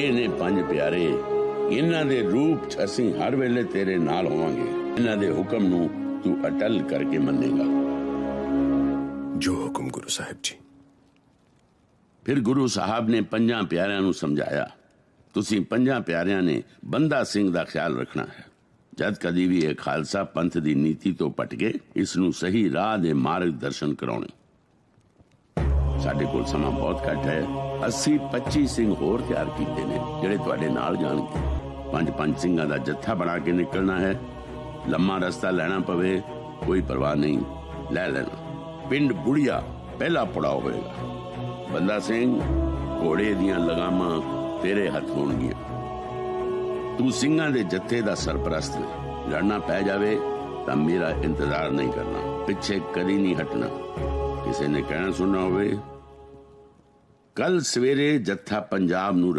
ਇਹ ਨੇ ਪੰਜ ਪਿਆਰੇ ਇਹਨਾਂ ਦੇ ਰੂਪ 'ਚ ਅਸੀਂ ਹਰ ਵੇਲੇ ਤੇਰੇ ਨਾਲ ਹੋਵਾਂਗੇ। ਇਹਨਾਂ ਦੇ ਹੁਕਮ ਨੂੰ ਤੂੰ ਅਟਲ ਕਰਕੇ ਮੰਨੇਗਾ। ਜੋ ਹੁਕਮ ਗੁਰੂ ਸਾਹਿਬ ਜੀ। ਫਿਰ ਗੁਰੂ ਸਾਹਿਬ ਨੇ ਪੰਜਾਂ ਪਿਆਰਿਆਂ ਨੂੰ ਸਮਝਾਇਆ ਤੁਸੀਂ ਪੰਜਾਂ ਪਿਆਰਿਆਂ ਨੇ ਬੰਦਾ ਸਿੰਘ ਦਾ ਖਿਆਲ ਰੱਖਣਾ ਹੈ। ਜਦ ਕਦੀ ਵੀ ਇਹ ਖਾਲਸਾ ਪੰਥ ਦੀ ਨੀਤੀ ਤੋਂ ਭਟਕੇ ਇਸ ਨੂੰ ਸਹੀ ਰਾਹ ਦੇ ਮਾਰਗ ਦਰਸ਼ਨ ਕਰਾਉਣੇ। ਸਾਡੇ ਕੋਲ ਸਮਾਂ ਬਹੁਤ ਘੱਟ ਹੈ। ਅਸੀਂ 25 ਸਿੰਘ ਹੋਰ ਤਿਆਰ ਕੀਤੇ ਨੇ, ਜਿਹੜੇ ਤੁਹਾਡੇ ਨਾਲ ਜਾਣਗੇ। ਪੰਜ ਪੰਜ ਸਿੰਘਾਂ ਦਾ ਜੱਥਾ ਬਣਾ ਕੇ ਨਿਕਲਣਾ ਹੈ। ਲੰਮਾ ਰਸਤਾ ਲੈਣਾ ਪਵੇ, ਕੋਈ ਪਰਵਾਹ ਨਹੀਂ। ਲੈ ਲੈਣਾ। ਪਿੰਡ ਬੁੜੀਆ ਪਹਿਲਾ ਪੜਾਅ ਹੋਏਗਾ ਬੰਦਾ ਸਿੰਘ, ਘੋੜੇ ਦੀਆਂ ਲਗਾਮਾਂ ਤੇਰੇ ਹੱਥ ਹੋਣਗੀਆਂ। ਤੂੰ ਸਿੰਘਾਂ ਦੇ ਜੱਥੇ ਦਾ ਸਰਪ੍ਰਸਤ ਲੜਨਾ ਪੈ ਜਾਵੇ, ਤਾਂ ਮੇਰਾ ਇੰਤਜ਼ਾਰ ਨਹੀਂ ਕਰਨਾ। ਪਿੱਛੇ ਕਦੀ ਨਹੀਂ ਹਟਣਾ। ਕਿਸੇ ਨੇ ਕਹਿਣਾ ਸੁਣਨਾ ਹੋਵੇ। ਕੱਲ ਸਵੇਰੇ ਜੱਥਾ ਪੰਜਾਬ ਨੂੰ ਰਵਾਨਾ